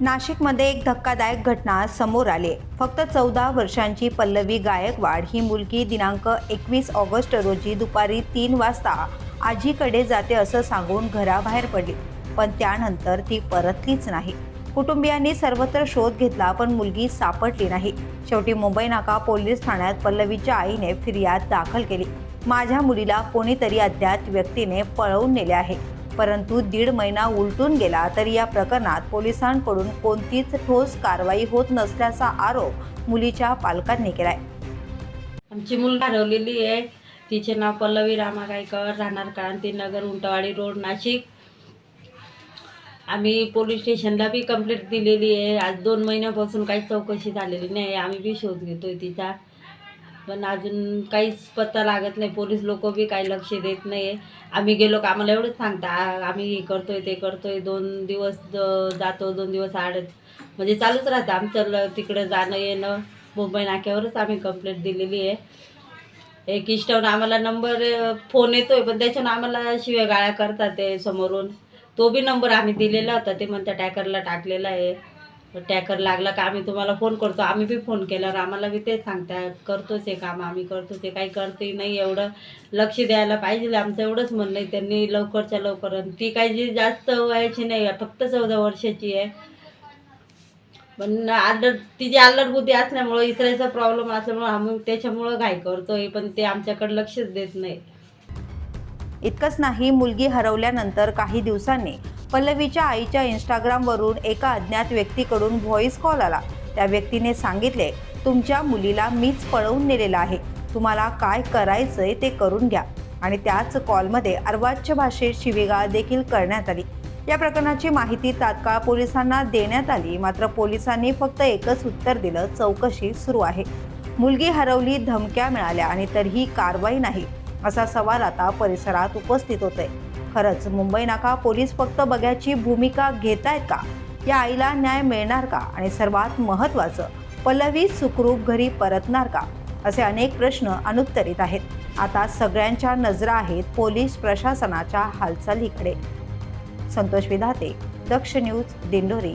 नाशिकमध्ये एक धक्कादायक घटना समोर आली. फक्त चौदा वर्षांची पल्लवी गायकवाड ही मुलगी दिनांक एकवीस ऑगस्ट रोजी दुपारी तीन वाजता आजीकडे जाते असं सांगून घराबाहेर पडली. पण त्यानंतर ती परतलीच नाही. कुटुंबियांनी सर्वत्र शोध घेतला पण मुलगी सापडली नाही. शेवटी मुंबई नाका पोलीस ठाण्यात पल्लवीच्या आईने फिर्याद दाखल केली. माझ्या मुलीला कोणीतरी अज्ञात व्यक्तीने पळवून नेले आहे. परंतु दीड महिना उलटून गेला तरी या प्रकरणात पोलिसांकडून कोणतीच ठोस कारवाई होत नसल्याचा आरोप मुलीच्या पालकांनी केलाय. आमची मुलगी हरवलेली आहे. तिचे नाव पल्लवी रामा गायकर राहणार क्रांतीनगर उंटवाडी रोड नाशिक. आम्ही पोलीस स्टेशनला बी कंप्लेंट दिलेली आहे. आज दोन महिन्यापासून काही चौकशी झालेली नाही. आम्ही बी शोध घेतोय तिचा. पण अजून काहीच पत्ता लागत नाही. पोलीस लोक बी काही लक्ष देत नाही आम्ही गेलो का आम्हाला एवढंच सांगता. आम्ही हे करतोय ते करतोय. दोन दिवस जातो दोन दिवस आड म्हणजे चालूच राहतं आमचं ल- तिकडं जाणं येणं. मुंबई नाक्यावरच आम्ही कंप्लेंट दिलेली आहे. एक इष्टावून आम्हाला नंबर फोन येतोय पण त्याच्यानं आम्हाला शिव्या गाळ्या करतात ते समोरून. तो बी नंबर आम्ही दिलेला होता. ते म्हणता टॅकरला टाकलेला आहे. टॅकर लागला का आम्ही तुम्हाला फोन करतो. आम्ही बी फोन केल्यावर आम्हाला बी तेच सांगता करतोच हे काम आम्ही करतोच हे काही करते नाही. एवढं लक्ष द्यायला पाहिजे. आमचं एवढंच म्हणणं आहे त्यांनी लवकरच्या लवकर आणि ती काही जी जास्त वयाची नाही फक्त चौदा वर्षाची आहे. पण आलड तिची आलड बुद्धी असल्यामुळं इस्रायलचा प्रॉब्लेम असल्यामुळं आम्ही त्याच्यामुळं घाई करतोय पण ते आमच्याकडे लक्षच देत नाही इतकंच नाही मुलगी हरवल्यानंतर काही दिवसांनी पल्लवीच्या आईच्या इंस्टाग्रामवरून एका अज्ञात व्यक्तीकडून व्हॉइस कॉल आला. त्या व्यक्तीने सांगितले तुमच्या मुलीला मीच पळवून नेलेलं आहे. तुम्हाला काय करायचंय ते करून घ्या. आणि त्याच कॉलमध्ये अर्वाच्य भाषेत शिवेगाळ देखील करण्यात आली. या प्रकरणाची माहिती तात्काळ पोलिसांना देण्यात आली. मात्र पोलिसांनी फक्त एकच उत्तर दिलं चौकशी सुरू आहे. मुलगी हरवली धमक्या मिळाल्या आणि तरीही कारवाई नाही. असा सवाल आता परिसरात उपस्थित होतोय. खरंच मुंबई नाका पोलीस फक्त बघ्याची भूमिका घेत आहेत का? या आईला न्याय मिळणार का? आणि सर्वात महत्त्वाचं पल्लवी सुखरूप घरी परतणार का? असे अनेक प्रश्न अनुत्तरित आहेत. आता सगळ्यांच्या नजरा आहेत पोलीस प्रशासनाच्या हालचालीकडे. संतोष विधाते दक्ष न्यूज दिंडोरी.